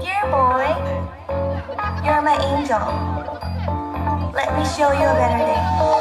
Dear boy, you're my angel. Let me show you a better day.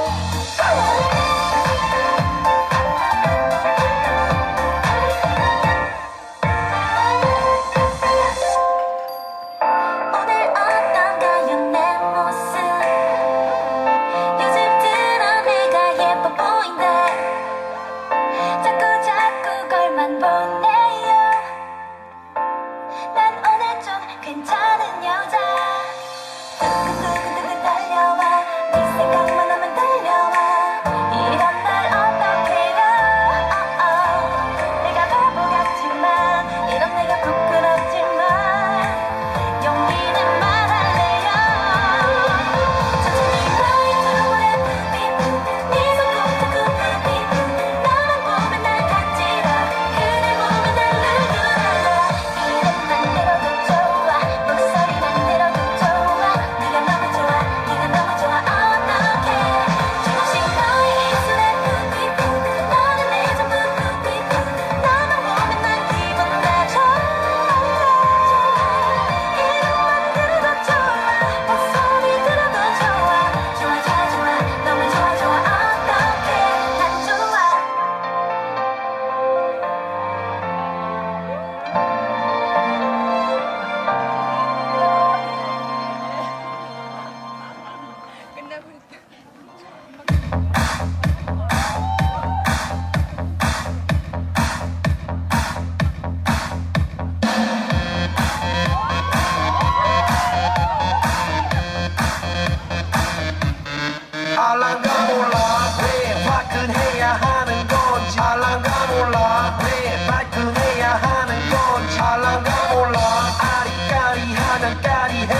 알랑가 몰라 왜 발끈해야 하는 건지 알랑가 몰라 왜 발끈해야 하는 건지 알랑가 몰라 아리까리 하장까리 해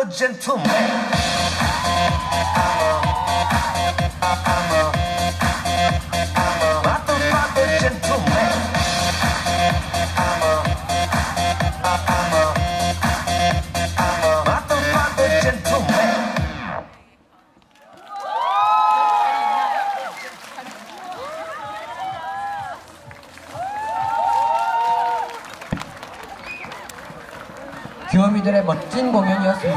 a gentleman. I'm a, I'm a, I'm a 귀요미들의 멋진 공연이었습니다.